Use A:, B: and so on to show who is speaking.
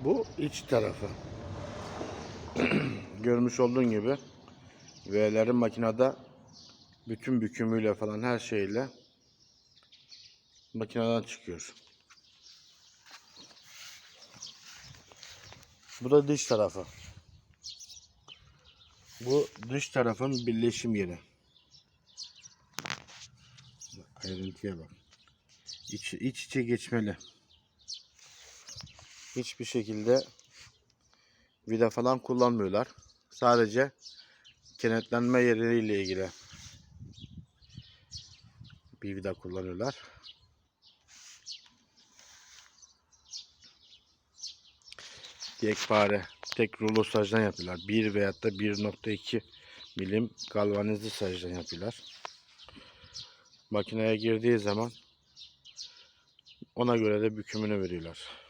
A: Bu iç tarafı. Görmüş olduğun gibi V'lerin makinede bütün bükümüyle falan her şeyle makineden çıkıyor. Bu da dış tarafı. Bu dış tarafın birleşim yeri. Ayrıntıya bak. İç, iç içe geçmeli. Hiçbir şekilde vida falan kullanmıyorlar. Sadece kenetlenme yerleriyle ilgili bir vida kullanıyorlar. Yekpare tek rulo sajdan yapıyorlar. 1 veyahut da 1.2 milim galvanizli sajdan yapıyorlar. Makineye girdiği zaman ona göre de bükümünü veriyorlar.